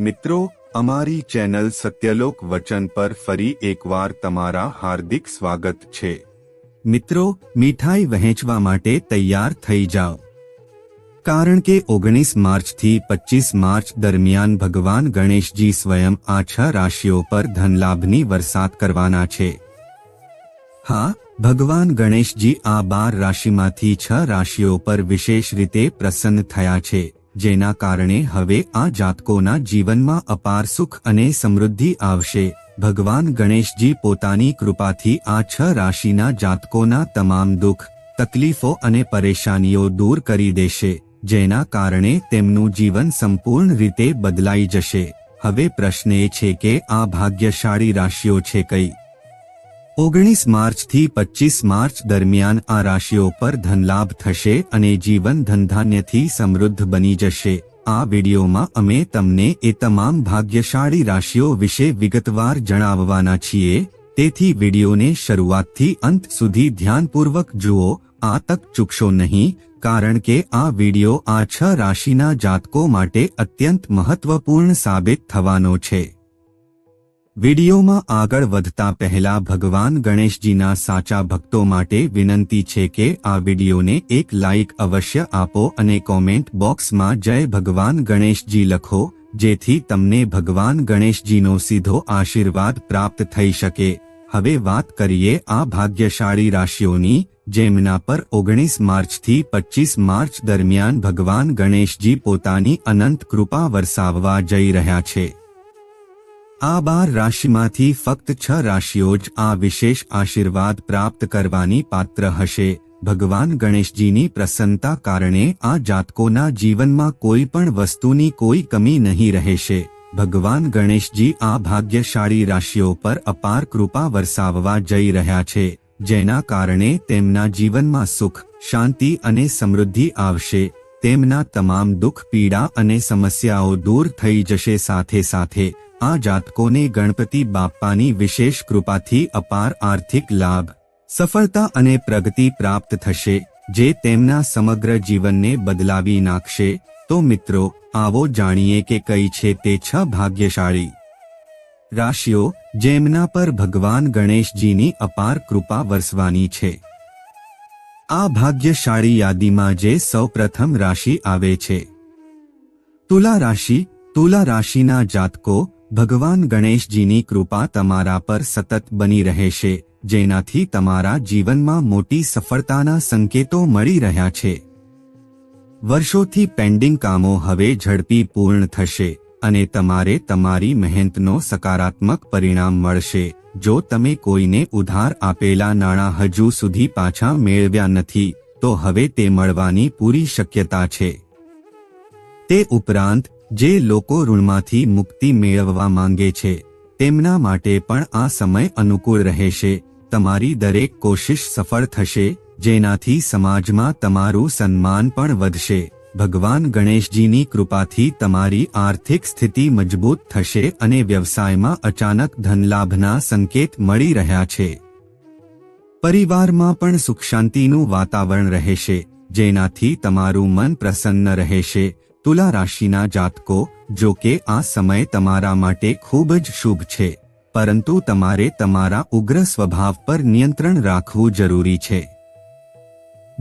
મિત્રો, અમારી ચેનલ સત્યલોક વચન પર ફરી એકવાર તમારા હાર્દિક સ્વાગત છે. મિત્રો, મીઠાઈ વહેંચવા માટે તૈયાર થઈ જાઓ. કારણ કે ઓગણીસ માર્ચથી પચીસ માર્ચ દરમિયાન ભગવાન ગણેશજી સ્વયં આ છ રાશિઓ પર ધનલાભની વરસાદ કરવાના છે. હા, ભગવાન ગણેશજી આ બાર રાશિમાંથી છ રાશિઓ પર વિશેષ રીતે પ્રસન્ન થયા છે. જેના કારણે હવે આ જાતકોના જીવનમાં અપાર સુખ અને સમૃદ્ધિ આવશે. ભગવાન ગણેશજી પોતાની કૃપાથી આ છ રાશિના જાતકોના તમામ દુઃખ, તકલીફો અને પરેશાનીઓ દૂર કરી દેશે, જેના કારણે તેમનું જીવન સંપૂર્ણ રીતે બદલાઈ જશે. હવે પ્રશ્ન એ છે કે આ ભાગ્યશાળી રાશિઓ છે કઈ? ઓગણીસ માર્ચથી પચીસ માર્ચ દરમિયાન આ રાશિઓ પર ધનલાભ થશે અને જીવન ધનધાન્યથી સમૃદ્ધ બની જશે. આ વિડીયોમાં અમે તમને એ તમામ ભાગ્યશાળી રાશિઓ વિશે વિગતવાર જણાવવાના છીએ. તેથી વિડીયોને શરૂઆતથી અંત સુધી ધ્યાનપૂર્વક જુઓ, આ તક ચૂકશો નહીં, કારણ કે આ વીડિયો આ છ રાશિના જાતકો માટે અત્યંત મહત્વપૂર્ણ સાબિત થવાનો છે. વિડીયોમાં આગળ વધતા પહેલા ભગવાન ગણેશજીના સાચા ભક્તો માટે વિનંતી છે કે આ વિડીયોને એક લાઇક અવશ્ય આપો અને કોમેન્ટ બોક્સમાં જય ભગવાન ગણેશજી લખો, જેથી તમને ભગવાન ગણેશજીનો સીધો આશીર્વાદ પ્રાપ્ત થઈ શકે. હવે વાત કરીએ આ ભાગ્યશાળી રાશિઓની, જેમના પર ઓગણીસ માર્ચથી પચીસ માર્ચ દરમિયાન ભગવાન ગણેશજી પોતાની અનંત કૃપા વરસાવવા જઈ રહ્યા છે. આ બાર રાશિમાંથી ફક્ત છ રાશિઓ જ આ વિશેષ આશીર્વાદ પ્રાપ્ત કરવાની પાત્ર હશે. ભગવાન ગણેશજીની પ્રસન્નતા કારણે આ જાતકોના જીવનમાં કોઈ પણ વસ્તુની કોઈ કમી નહીં રહેશે. ભગવાન ગણેશજી આ ભાગ્યશાળી રાશિઓ પર અપાર કૃપા વરસાવવા જઈ રહ્યા છે, જેના કારણે તેમના જીવનમાં સુખ, શાંતિ અને સમૃદ્ધિ આવશે. તેમના તમામ દુઃખ, પીડા અને સમસ્યાઓ દૂર થઈ જશે. સાથે સાથે, આ જાતકોને ગણપતિ બાપ્પાની વિશેષ કૃપાથી અપાર આર્થિક લાભ, સફળતા અને પ્રગતિ પ્રાપ્ત થશે. જે તેમના સમગ્ર જીવનને બદલાવી નાખશે. તો મિત્રો, આવો જાણીએ કે કઈ છે તે છ ભાગ્યશાળી રાશિઓ, જેમના પર ભગવાન ગણેશજીની અપાર કૃપા વરસવાની છે. આ ભાગ્યશાળી યાદીમાં જે સૌપ્રથમ રાશિ આવે છે. તુલા રાશિ, તુલા રાશિના જાતકો, ભગવાન ગણેશજીની કૃપા તમારા પર સતત બની રહેશે જેનાથી તમારા જીવનમાં મોટી સફળતાના સંકેતો મળી રહ્યા છે. વર્ષોથી પેન્ડિંગ કામો હવે ઝડપી પૂર્ણ થશે અને તમારે તમારી મહેનતનો સકારાત્મક પરિણામ મળશે. જો તમે કોઈને ઉધાર આપેલા નાણાં હજુ સુધી પાછા મેળવ્યા નથી, તો હવે તે મળવાની પૂરી શક્યતા છે. તે ઉપરાંત, જે લોકો ઋણમાંથી મુક્તિ મેળવવા માંગે છે, તેમના માટે પણ આ સમય અનુકૂળ રહેશે. તમારી દરેક કોશિશ સફળ થશે, જેનાથી સમાજમાં તમારું સન્માન પણ વધશે. ભગવાન ગણેશજીની કૃપાથી તમારી આર્થિક સ્થિતિ મજબૂત થશે અને વ્યવસાયમાં અચાનક ધનલાભના સંકેત મળી રહ્યા છે. પરિવારમાં પણ સુખ શાંતિનું વાતાવરણ રહેશે, જેનાથી તમારું મન પ્રસન્ન રહેશે. તુલા રાશિના જાતકો, જો કે આ સમય તમારા માટે ખૂબ જ શુભ છે, પરંતુ તમારે તમારા ઉગ્ર સ્વભાવ પર નિયંત્રણ રાખવું જરૂરી છે.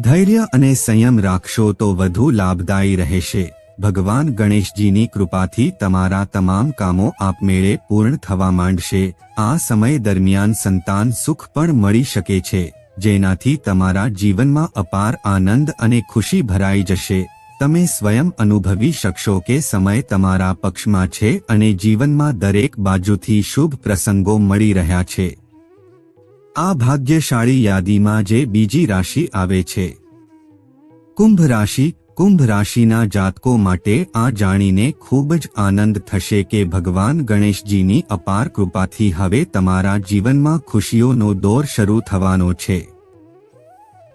ધૈર્ય અને સંયમ રાખશો તો વધુ લાભદાયી રહેશે. ભગવાન ગણેશજીની કૃપાથી તમારા તમામ કામો આપમેળે પૂર્ણ થવા માંડશે. આ સમય દરમિયાન સંતાન સુખ પણ મળી શકે છે, જેનાથી તમારા જીવનમાં અપાર આનંદ અને ખુશી ભરાઈ જશે. તમે સ્વયં અનુભવી શકશો કે સમય તમારા પક્ષમાં છે અને જીવનમાં દરેક બાજુથી શુભ પ્રસંગો મળી રહ્યા છે. આ ભાગ્યશાળી યાદીમાં જે બીજી રાશિ આવે છે. કુંભ રાશિ, કુંભ રાશિના જાતકો માટે આ જાણીને ખૂબ જ આનંદ થશે કે ભગવાન ગણેશજીની અપાર કૃપાથી હવે તમારા જીવનમાં ખુશીઓનો દોર શરૂ થવાનો છે.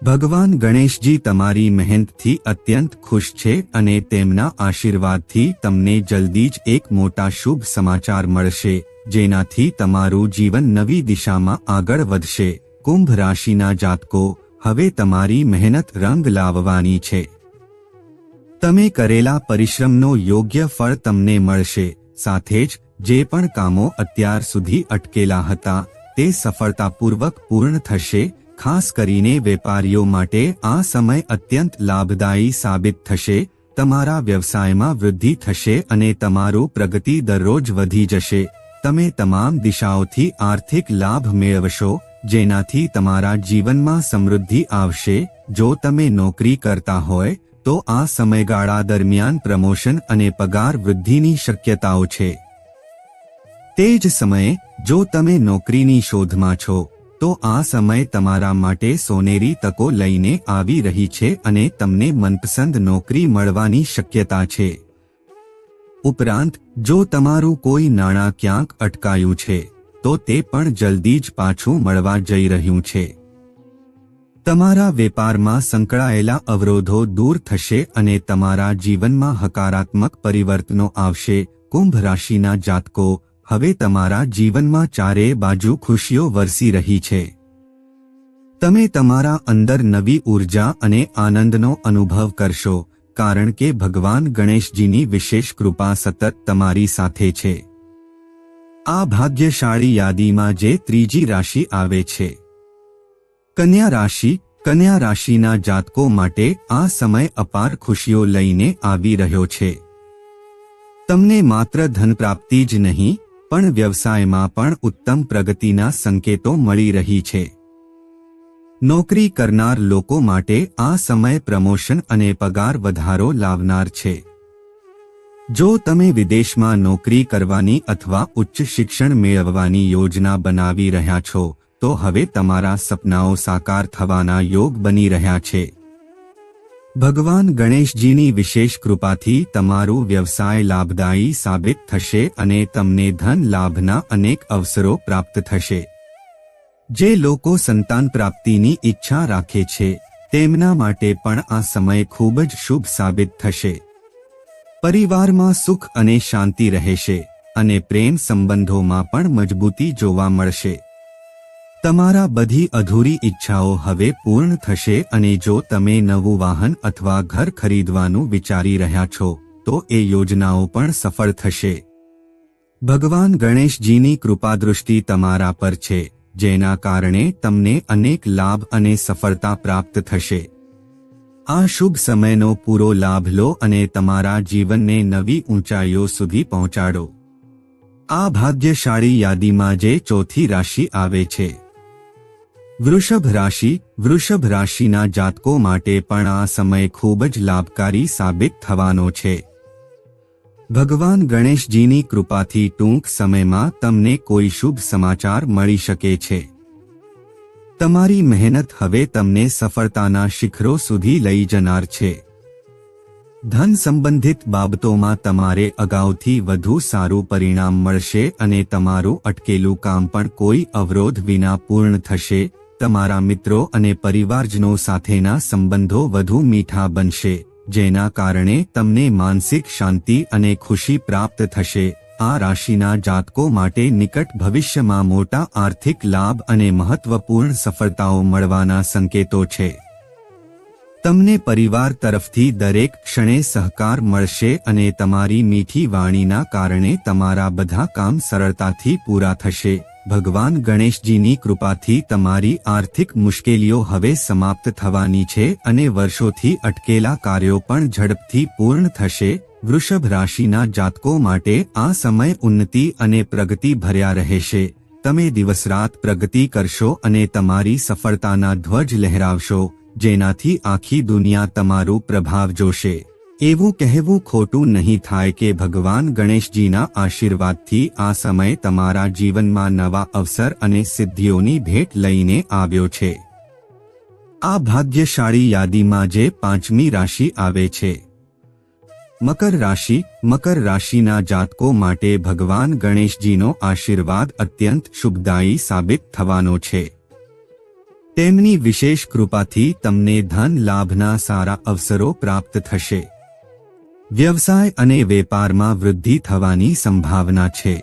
ભગવાન ગણેશજી તમારી મહેનતથી અત્યંત ખુશ છે અને તેમના આશીર્વાદથી તમને જલ્દી જ એક મોટા શુભ સમાચાર મળશે. જેનાથી તમારું જીવન નવી દિશામાં આગળ વધશે. કુંભ રાશિના જાતકો, હવે તમારી મહેનત રંગ લાવવાની છે. તમે કરેલા પરિશ્રમનો યોગ્ય ફળ તમને મળશે. સાથે જ, જે પણ કામો અત્યાર સુધી અટકેલા હતા, તે સફળતાપૂર્વક પૂર્ણ થશે. ખાસ કરીને વેપારીઓ માટે આ સમય અત્યંત લાભદાયી સાબિત થશે. તમારા વ્યવસાયમાં વૃદ્ધિ થશે અને તમારું પ્રગતિ દરરોજ વધી જશે. તમે તમામ દિશાઓથી આર્થિક લાભ મેળવશો, જેનાથી તમારા જીવનમાં સમૃદ્ધિ આવશે. જો તમે નોકરી કરતા હોય, તો આ સમયગાળા દરમિયાન પ્રમોશન અને પગાર વૃદ્ધિની શક્યતાઓ છે. તે જ સમયે, જો તમે નોકરીની શોધમાં છો, તો આ સમય તમારા માટે સોનેરી તકો લઈને આવી રહી છે અને તમને મનપસંદ નોકરી મળવાની શક્યતા છે. ઉપરાંત, જો તમારું કોઈ નાણાં ક્યાંક અટકાયું છે, તો તે પણ જલ્દી જ પાછું મળવા જઈ રહ્યું છે. તમારા વેપારમાં સંકળાયેલા અવરોધો દૂર થશે અને તમારા જીવનમાં હકારાત્મક પરિવર્તનો આવશે. કુંભ રાશિના જાતકો, હવે તમારા જીવનમાં ચારે બાજુ ખુશીઓ વરસી રહી છે. તમે તમારા અંદર નવી ઊર્જા અને આનંદનો અનુભવ કરશો. કારણ કે ભગવાન ગણેશજીની વિશેષ કૃપા સતત તમારી સાથે છે. આ ભાગ્યશાળી યાદીમાં જે ત્રીજી રાશિ આવે છે. કન્યા રાશિ, કન્યા રાશિના જાતકો માટે આ સમય અપાર ખુશીઓ લઈને આવી રહ્યો છે. તમને માત્ર ધન પ્રાપ્તિ જ નહીં, પણ વ્યવસાયમાં પણ ઉત્તમ પ્રગતિના સંકેતો મળી રહી છે. નોકરી કરનાર લોકો માટે આ સમય પ્રમોશન અને પગાર વધારો લાવનાર છે. જો તમે વિદેશમાં નોકરી કરવાની અથવા ઉચ્ચ શિક્ષણ મેળવવાની યોજના બનાવી રહ્યા છો, તો હવે તમારા સપનાઓ સાકાર થવાના યોગ બની રહ્યા છે. ભગવાન ગણેશજીની વિશેષ કૃપાથી તમારું વ્યવસાય લાભદાયી સાબિત થશે અને તમને ધન લાભના અનેક અવસરો પ્રાપ્ત થશે. જે લોકો સંતાન પ્રાપ્તિની ઈચ્છા રાખે છે, તેમના માટે પણ આ સમય ખૂબ જ શુભ સાબિત થશે. પરિવારમાં સુખ અને શાંતિ રહેશે અને પ્રેમ સંબંધોમાં પણ મજબૂતી જોવા મળશે. તમારા બધી અધૂરી ઈચ્છાઓ હવે પૂર્ણ થશે અને જો તમે નવું વાહન અથવા ઘર ખરીદવાનું વિચારી રહ્યા છો, તો એ યોજનાઓ પણ સફળ થશે. ભગવાન ગણેશજીની કૃપાદૃષ્ટિ તમારા પર છે. જેના કારણે તમને અનેક લાભ અને સફળતા પ્રાપ્ત થશે. આ શુભ સમયનો પૂરો લાભ લો અને તમારા જીવનને નવી ઊંચાઈઓ સુધી પહોંચાડો. આ ભાગ્યશાળી યાદીમાં જે ચોથી રાશિ આવે છે. વૃષભ રાશિ, વૃષભ રાશિના જાતકો માટે પણ આ સમય ખૂબ જ લાભકારી સાબિત થવાનો છે. ભગવાન ગણેશજીની કૃપાથી ટૂંક સમયમાં તમને કોઈ શુભ સમાચાર મળી શકે છે. તમારી મહેનત હવે તમને સફળતાના શિખરો સુધી લઈ જનાર છે. ધન સંબંધિત બાબતોમાં તમારે અગાઉથી વધુ સારું પરિણામ મળશે અને તમારું અટકેલું કામ પણ કોઈ અવરોધ વિના પૂર્ણ થશે. તમારા મિત્રો અને પરિવારજનો સાથેના સંબંધો વધુ મીઠા બનશે. જેના કારણે તમને માનસિક શાંતિ અને ખુશી પ્રાપ્ત થશે. આ રાશિના જાતકો માટે નિકટ ભવિષ્યમાં મોટા આર્થિક લાભ અને મહત્વપૂર્ણ સફળતાઓ મળવાના સંકેતો છે. તમને પરિવાર તરફથી દરેક ક્ષણે સહકાર મળશે અને તમારી મીઠી વાણીના કારણે તમારા બધા કામ સરળતાથી પૂરા થશે. ભગવાન ગણેશજીની કૃપાથી તમારી આર્થિક મુશ્કેલીઓ હવે સમાપ્ત થવાની છે અને વર્ષોથી અટકેલા કાર્યો પણ ઝડપથી પૂર્ણ થશે. વૃષભ રાશિના જાતકો માટે આ સમય ઉન્નતિ અને પ્રગતિ ભર્યા રહેશે. તમે દિવસરાત પ્રગતિ કરશો અને તમારી સફળતાના ધ્વજ લહેરાવશો, જેનાથી આખી દુનિયા તમારું પ્રભાવ જોશે. એવું કહેવું ખોટું નહીં થાય કે ભગવાન ગણેશજીના આશીર્વાદથી આ સમય તમારા જીવનમાં નવા અવસર અને સિદ્ધિઓની ભેટ લઈને આવ્યો છે. આ ભાગ્યશાળી યાદીમાં જે પાંચમી રાશિ આવે છે. મકર રાશિ, મકર રાશિના જાતકો માટે ભગવાન ગણેશજીનો આશીર્વાદ અત્યંત શુભદાયી સાબિત થવાનો છે. તેમની વિશેષ કૃપાથી તમને ધન લાભના સારા અવસરો પ્રાપ્ત થશે. વ્યવસાય અને વેપારમાં વૃદ્ધિ થવાની સંભાવના છે.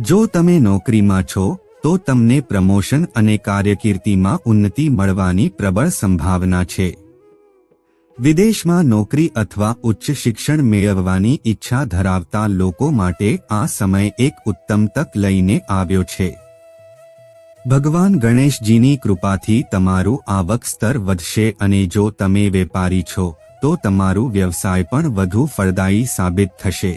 જો તમે નોકરીમાં છો, તો તમને પ્રમોશન અને કાર્યકીર્તિમાં ઉન્નતિ મળવાની પ્રબળ સંભાવના છે. વિદેશમાં નોકરી અથવા ઉચ્ચ શિક્ષણ મેળવવાની ઈચ્છા ધરાવતા લોકો માટે આ સમય એક ઉત્તમ તક લઈને આવ્યો છે. ભગવાન ગણેશજીની કૃપાથી તમારું આવક સ્તર વધશે અને જો તમે વેપારી છો તો તમારું વ્યવસાય પણ વધુ ફળદાયી સાબિત થશે.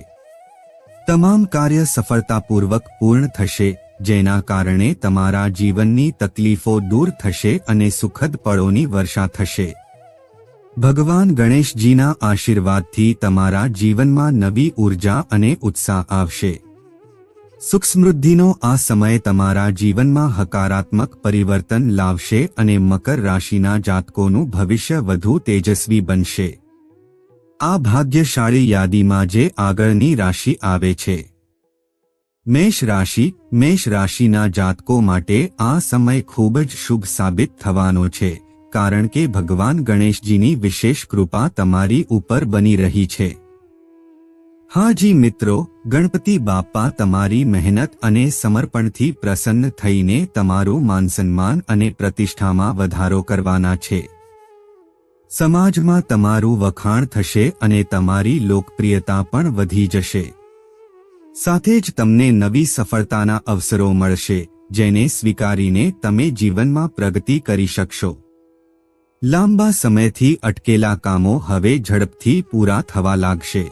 તમામ કાર્ય સફળતાપૂર્વક પૂર્ણ થશે, જેના કારણે તમારા જીવનની તકલીફો દૂર થશે અને સુખદ પળોની વર્ષા થશે. ભગવાન ગણેશજીના આશીર્વાદથી તમારા જીવનમાં નવી ઊર્જા અને ઉત્સાહ આવશે. સુખ સમૃદ્ધિનો આ સમય તમારા જીવનમાં હકારાત્મક પરિવર્તન લાવશે અને મકર રાશિના જાતકોનું ભવિષ્ય વધુ તેજસ્વી બનશે. આ ભાગ્યશાળી યાદીમાં જે આગળની રાશિ આવે છે. મેષ રાશિ, મેષ રાશિના જાતકો માટે આ સમય ખૂબ જ શુભ સાબિત થવાનો છે, કારણ કે ભગવાન ગણેશજીની વિશેષ કૃપા તમારી ઉપર બની રહી છે. હા જી મિત્રો, ગણપતિ બાપ્પા તમારી મહેનત અને સમર્પણથી પ્રસન્ન થઈને તમારું માનસન્માન અને પ્રતિષ્ઠામાં વધારો કરવાના છે. સમાજમાં તમારું વખાણ થશે અને તમારી લોકપ્રિયતા પણ વધી જશે. સાથે જ તમને નવી સફળતાના અવસરો મળશે, જેને સ્વીકારીને તમે જીવનમાં પ્રગતિ કરી શકશો. લાંબા સમયથી અટકેલા કામો હવે ઝડપથી પૂરા થવા લાગશે.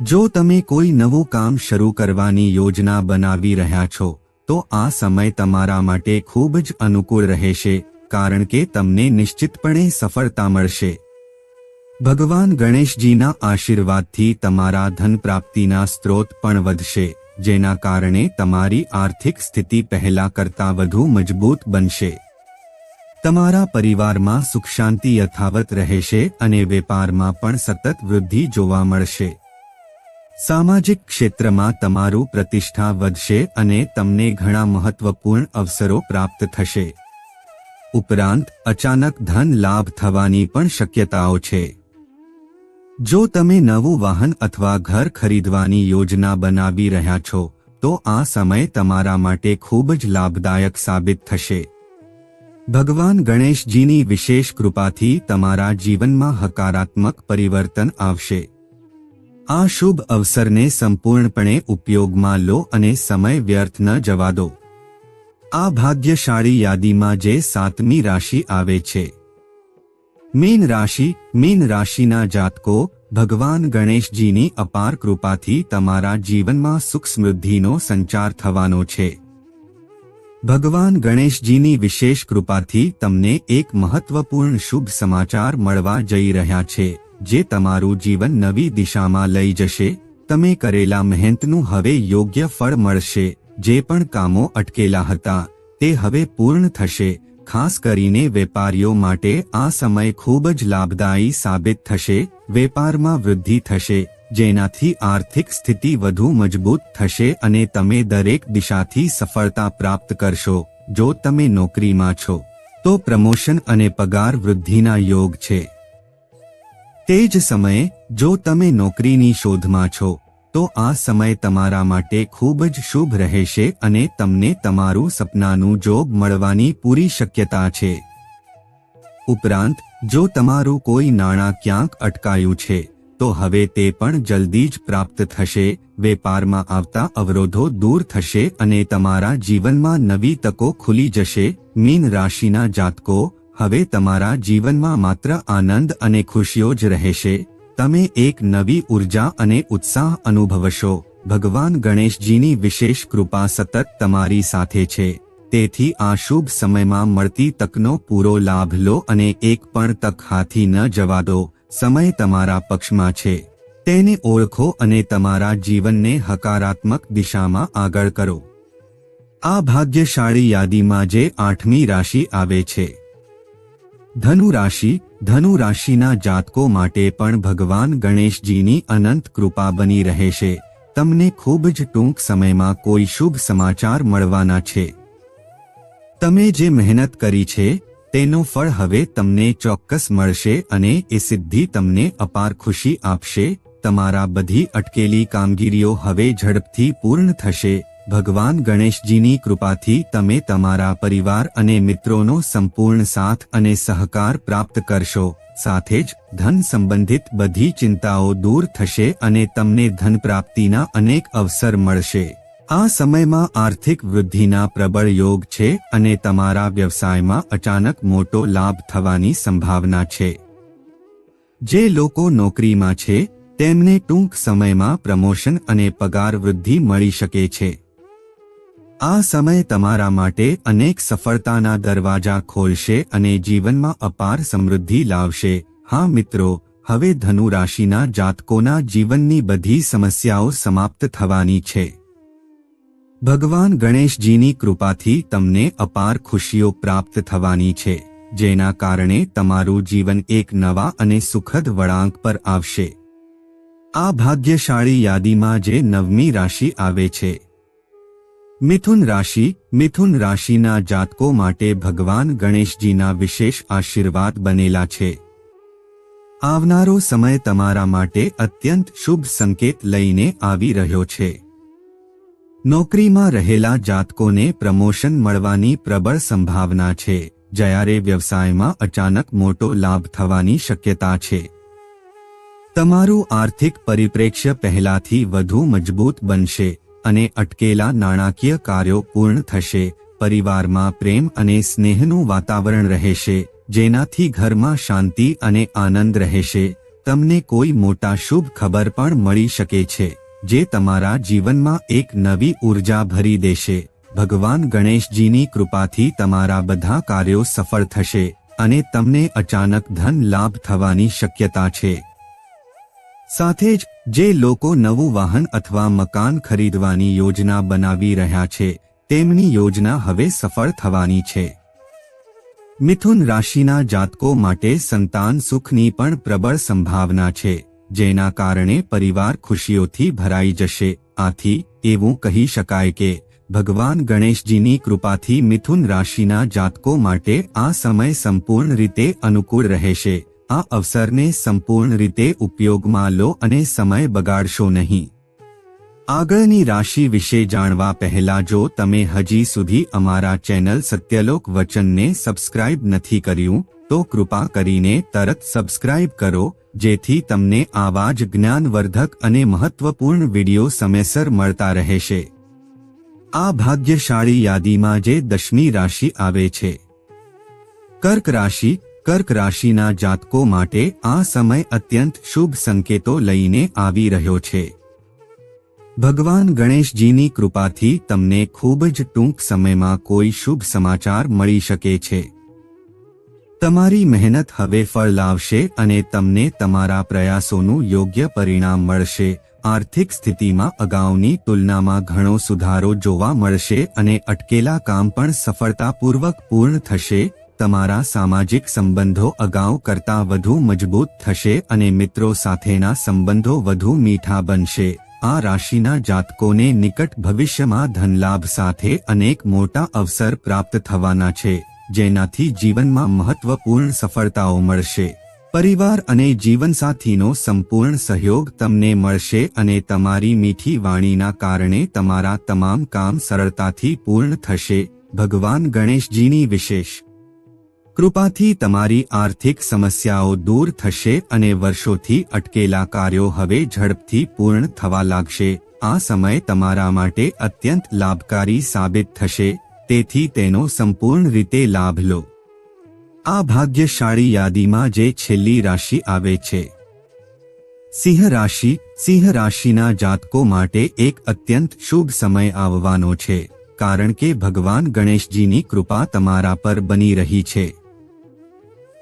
જો તમે કોઈ નવું કામ શરૂ કરવાની યોજના બનાવી રહ્યા છો, તો આ સમય તમારા માટે ખૂબ જ અનુકૂળ રહેશે, કારણ કે તમને નિશ્ચિતપણે સફળતા મળશે. ભગવાન ગણેશજીના આશીર્વાદથી તમારા ધન પ્રાપ્તિના સ્ત્રોત પણ વધશે, જેના કારણે તમારી આર્થિક સ્થિતિ પહેલા કરતાં વધુ મજબૂત બનશે. તમારા પરિવારમાં સુખ શાંતિ યથાવત રહેશે અને વેપારમાં પણ સતત વૃદ્ધિ જોવા મળશે. સામાજિક ક્ષેત્રમાં તમારું પ્રતિષ્ઠા વધશે અને તમને ઘણા મહત્વપૂર્ણ અવસરો પ્રાપ્ત થશે. ઉપરાંત, અચાનક ધન લાભ થવાની પણ શક્યતાઓ છે. જો તમે નવું વાહન અથવા ઘર ખરીદવાની યોજના બનાવી રહ્યા છો, તો આ સમય તમારા માટે ખૂબ જ લાભદાયક સાબિત થશે. ભગવાન ગણેશજીની વિશેષ કૃપાથી તમારા જીવનમાં હકારાત્મક પરિવર્તન આવશે. આ શુભ અવસરને સંપૂર્ણપણે ઉપયોગમાં લો અને સમય વ્યર્થ ન જવા દો. આ ભાગ્યશાળી યાદીમાં જે સાતમી રાશિ આવે છે. મીન રાશિ, મીન રાશિના જાતકો, ભગવાન ગણેશજીની અપાર કૃપાથી તમારા જીવનમાં સુખ સમૃદ્ધિનો સંચાર થવાનો છે. ભગવાન ગણેશજીની વિશેષ કૃપાથી તમને એક મહત્વપૂર્ણ શુભ સમાચાર મળવા જઈ રહ્યા છે. જે તમારું જીવન નવી દિશામાં લઈ જશે, તમે કરેલા મહેનતનું હવે યોગ્ય ફળ મળશે. જે પણ કામો અટકેલા હતા, તે હવે પૂર્ણ થશે. ખાસ કરીને વેપારીઓ માટે આ સમય ખૂબ જ લાભદાયી સાબિત થશે, વેપારમાં વૃદ્ધિ થશે, જેનાથી આર્થિક સ્થિતિ વધુ મજબૂત થશે અને તમે દરેક દિશાથી સફળતા પ્રાપ્ત કરશો. જો તમે નોકરીમાં છો, તો પ્રમોશન અને પગાર વૃદ્ધિના યોગ છે. તે જ સમયે, જો તમે નોકરીની શોધમાં છો, તો આ સમય તમારા માટે ખૂબ જ શુભ રહેશે અને તમને તમારું સપનાનું જોબ મળવાની પૂરી શક્યતા છે. ઉપરાંત, જો તમારું કોઈ નાણાં ક્યાંક અટકાયું છે, તો હવે તે પણ જલ્દી જ પ્રાપ્ત થશે, વેપારમાં આવતા અવરોધો દૂર થશે અને તમારા જીવનમાં નવી તકો ખુલી જશે, મીન રાશિના જાતકો હવે તમારા જીવનમાં માત્ર આનંદ અને ખુશીઓ જ રહેશે. તમે એક નવી ઊર્જા અને ઉત્સાહ અનુભવશો. ભગવાન ગણેશજીની વિશેષ કૃપા સતત તમારી સાથે છે. તેથી આ શુભ સમયમાં મળતી તકનો પૂરો લાભ લો અને એક પણ તક હાથી ન જવા દો. સમય તમારા પક્ષમાં છે. તેને ઓળખો અને તમારા જીવનને હકારાત્મક દિશામાં આગળ કરો. આ ભાગ્યશાળી યાદીમાં જે આઠમી રાશિ આવે છે. ધનુ રાશિ ધનુ રાશિના જાતકો માટે પણ ભગવાન ગણેશજીની અનંત કૃપા બની રહેશે તમને ખૂબ જ ટૂંક સમયમાં કોઈ શુભ સમાચાર મળવાના છે. તમે જે મહેનત કરી છે, તેનો ફળ હવે તમને ચોક્કસ મળશે અને એ સિદ્ધિ તમને અપાર ખુશી આપશે. તમારા બધી અટકેલી કામગીરીઓ હવે ઝડપથી પૂર્ણ થશે. ભગવાન ગણેશજીની કૃપાથી તમે તમારા પરિવાર અને મિત્રોનો સંપૂર્ણ સાથ અને સહકાર પ્રાપ્ત કરશો. સાથે જ ધન સંબંધિત બધી ચિંતાઓ દૂર થશે અને તમને ધન પ્રાપ્તિના અનેક અવસર મળશે. આ સમયમાં આર્થિક વૃદ્ધિના પ્રબળ યોગ છે અને તમારા વ્યવસાયમાં અચાનક મોટો લાભ થવાની સંભાવના છે. જે લોકો નોકરીમાં છે, તેમને ટૂંક સમયમાં પ્રમોશન અને પગાર વૃદ્ધિ મળી શકે છે. આ સમય તમારા માટે અનેક સફળતાના દરવાજા ખોલશે અને જીવનમાં અપાર સમૃદ્ધિ લાવશે. હા મિત્રો, હવે ધનુ રાશિના જાતકોના જીવનની બધી સમસ્યાઓ સમાપ્ત થવાની છે. ભગવાન ગણેશજીની કૃપાથી તમને અપાર ખુશીઓ પ્રાપ્ત થવાની છે, જેના કારણે તમારું જીવન એક નવા અને સુખદ વળાંક પર આવશે. આ ભાગ્યશાળી યાદીમાં જે નવમી રાશિ આવે છે મિથુન રાશિ, મિથુન રાશિના જાતકો માટે ભગવાન ગણેશજીના વિશેષ આશીર્વાદ બનેલા છે. આવનારો સમય તમારા માટે અત્યંત શુભ સંકેત લઈને આવી રહ્યો છે. નોકરીમાં રહેલા જાતકોને પ્રમોશન મળવાની પ્રબળ સંભાવના છે. જ્યારે વ્યવસાયમાં અચાનક મોટો લાભ થવાની શક્યતા છે. તમારું આર્થિક પરિપ્રેક્ષ્ય પહેલાથી વધુ મજબૂત બનશે. અને અટકેલા નાણાકીય કાર્યો પૂર્ણ થશે, પરિવારમાં પ્રેમ અને સ્નેહનું વાતાવરણ રહેશે, જેનાથી ઘરમાં શાંતિ અને આનંદ રહેશે. તમને કોઈ મોટા શુભ ખબર પણ મળી શકે છે, જે તમારા જીવનમાં એક નવી ઊર્જા ભરી દેશે. ભગવાન ગણેશજીની કૃપાથી તમારા બધા કાર્યો સફળ થશે અને તમને અચાનક ધન લાભ થવાની શક્યતા છે. સાથે જ, જે લોકો નવું વાહન અથવા મકાન ખરીદવાની યોજના બનાવી રહ્યા છે, તેમની યોજના હવે સફળ થવાની છે. મિથુન રાશિના જાતકો માટે સંતાન સુખની પણ પ્રબળ સંભાવના છે, જેના કારણે પરિવાર ખુશીઓથી ભરાઈ જશે. આથી, એવું કહી શકાય કે, ભગવાન ગણેશજીની કૃપાથી મિથુન રાશિના જાતકો માટે આ સમય સંપૂર્ણ રીતે અનુકૂળ રહેશે. આ અવસરને સંપૂર્ણ રીતે ઉપયોગમાં લો અને સમય બગાડશો નહીં. આગળની રાશિ વિશે જાણવા પહેલા જો તમે હજી સુધી અમારા ચેનલ સત્યલોક વચનને સબસ્ક્રાઇબ નથી કર્યું, તો કૃપા કરીને તરત સબસ્ક્રાઇબ કરો, જેથી તમને આવા જ જ્ઞાનવર્ધક અને મહત્વપૂર્ણ વિડિયો સમયસર મળતા રહેશે. આ ભાગ્યશાળી યાદીમાં જે દશમી રાશિ આવે છે. કર્ક રાશિ કર્ક રાશિના જાતકો માટે આ સમય અત્યંત શુભ સંકેતો લઈને આવી રહ્યો છે. ભગવાન ગણેશજીની કૃપાથી તમને ખૂબ જ ટૂંક સમયમાં કોઈ શુભ સમાચાર મળી શકે છે. તમારી મહેનત હવે ફળ લાવશે અને તમને તમારા પ્રયાસોનું યોગ્ય પરિણામ મળશે. આર્થિક સ્થિતિમાં અગાઉની તુલનામાં ઘણો સુધારો જોવા મળશે અને અટકેલા કામ પણ સફળતાપૂર્વક પૂર્ણ થશે. તમારા સામાજિક સંબંધો અગાઉ કરતાં વધુ મજબૂત થશે અને મિત્રો સાથેના સંબંધો વધુ મીઠા બનશે. આ રાશિના જાતકોને નિકટ ભવિષ્યમાં ધનલાભ સાથે અનેક મોટા અવસર પ્રાપ્ત થવાના છે, જેનાથી જીવનમાં મહત્વપૂર્ણ સફળતાઓ મળશે. પરિવાર અને જીવનસાથીનો સંપૂર્ણ સહયોગ તમને મળશે અને તમારી મીઠી વાણીના કારણે તમારા તમામ કામ સરળતાથી પૂર્ણ થશે. ભગવાન ગણેશજીની વિશેષ કૃપાથી તમારી આર્થિક સમસ્યાઓ દૂર થશે અને વર્ષોથી અટકેલા કાર્યો હવે ઝડપથી પૂર્ણ થવા લાગશે. આ સમય તમારા માટે અત્યંત લાભકારી સાબિત થશે, તેથી તેનો સંપૂર્ણ રીતે લાભ લો. આ ભાગ્યશાળી યાદીમાં જે છેલ્લી રાશિ આવે છે. સિંહ રાશિ, સિંહ રાશિના જાતકો માટે એક અત્યંત શુભ સમય આવવાનો છે, કારણ કે ભગવાન ગણેશજીની કૃપા તમારા પર બની રહી છે.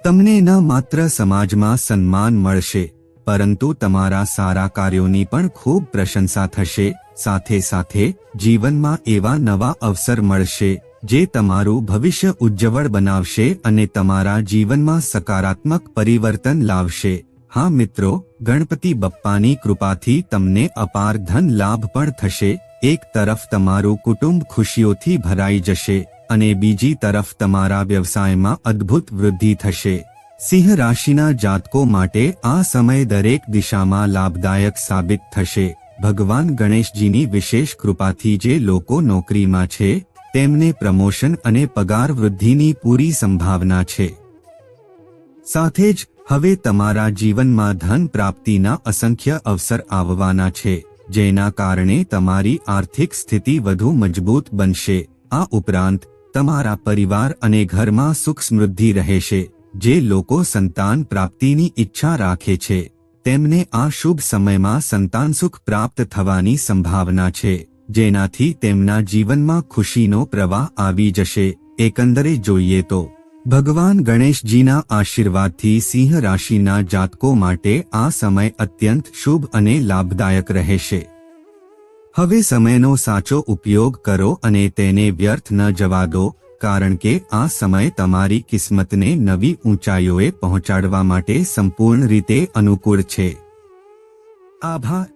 તમને ન માત્ર સમાજમાં સન્માન મળશે, પરંતુ તમારા સારા કાર્યોની પણ ખૂબ પ્રશંસા થશે. સાથે સાથે, જીવનમાં એવા નવા અવસર મળશે, જે તમારું ભવિષ્ય ઉજ્જવળ બનાવશે અને તમારા જીવનમાં સકારાત્મક પરિવર્તન લાવશે. હા મિત્રો, ગણપતિ બપ્પાની કૃપાથી તમને અપાર ધન લાભ પણ થશે. એક તરફ તમારું કુટુંબ ખુશીઓથી ભરાઈ જશે અને બીજી તરફ તમારા વ્યવસાયમાં અદ્ભુત વૃદ્ધિ થશે. સિંહ રાશિના જાતકો માટે આ સમય દરેક દિશામાં લાભદાયક સાબિત થશે. ભગવાન ગણેશજીની વિશેષ કૃપાથી જે લોકો નોકરીમાં છે, તેમને પ્રમોશન અને પગાર વૃદ્ધિની પૂરી સંભાવના છે. સાથે જ, હવે તમારા જીવનમાં ધન પ્રાપ્તિના અસંખ્ય અવસર આવવાના છે, જેના કારણે તમારી આર્થિક સ્થિતિ વધુ મજબૂત બનશે. આ ઉપરાંત તમારા પરિવાર અને ઘરમાં સુખ સમૃદ્ધિ રહેશે. જે લોકો સંતાન પ્રાપ્તિની ઈચ્છા રાખે છે, તેમને આ શુભ સમયમાં સંતાન સુખ પ્રાપ્ત થવાની સંભાવના છે, જેનાથી તેમના જીવનમાં ખુશીનો પ્રવાહ આવી જશે. એકંદરે જોઈએ તો, ભગવાન ગણેશજીના આશીર્વાદથી સિંહ રાશિના જાતકો માટે આ સમય અત્યંત શુભ અને લાભદાયક રહેશે. હવે સમયનો સાચો ઉપયોગ કરો અને તેને વ્યર્થ ન જવા દો, કારણ કે આ સમય તમારી કિસ્મતને નવી ઊંચાઈઓએ પહોંચાડવા માટે સંપૂર્ણ રીતે અનુકૂળ છે. આભાર.